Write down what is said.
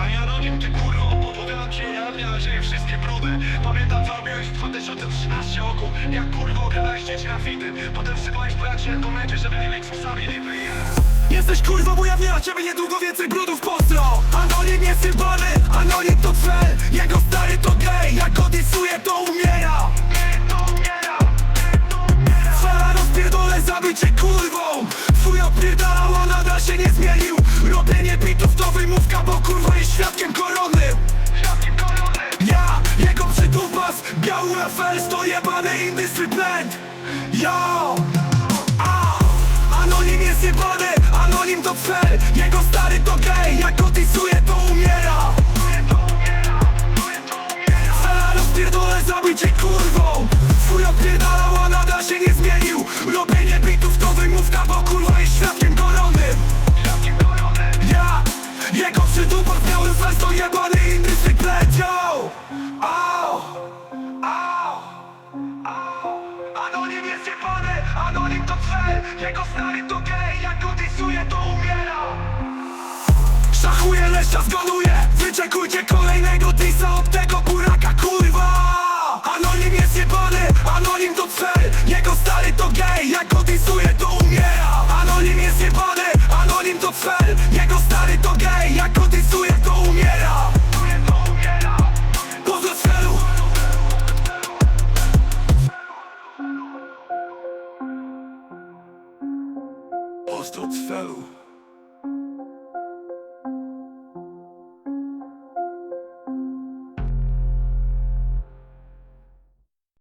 A ja rodzin, ty kurwa, opowiadam ci, ja miałem wszystkie brudy. Pamiętam co robiłeś w 2013 roku Jak kurwa okradałeś dzieci na fity Potem wsypałeś bracie argumenty, żeby nie mieć sami nie Jesteś kurwa, bo ja wiem, a ciebie niedługo więcej brudów postro Anonim jest symbole, anonim to cel. Jego stary to gej, jak odisuje to umiera. Zabicie kurwą. Twój opierdalał, nadal się nie zmienił. Robienie bitów wymówka, bo kurwa jest świadkiem korony. Ja, jego przytupas, biały FL, to jebany industry blend Yo! A! Anonim jest jebany, anonim to cel Jego stary to gej, jak odisuje to umiera. Cela rozpierdolę, zabicie kurwą. Twój odpierdalał, fest to jebany industry blend Yo! Au! Au! Anonim jest jebany, anonim to cel Jego stary to gej, jak odisuje to umiera Szachuje, leszcza zgonuje Wyczekujcie kolejnego disa od tego buraka, kurwa Anonim jest jebany, anonim to cel Jego stary to gej, jak odisuje lost or fell.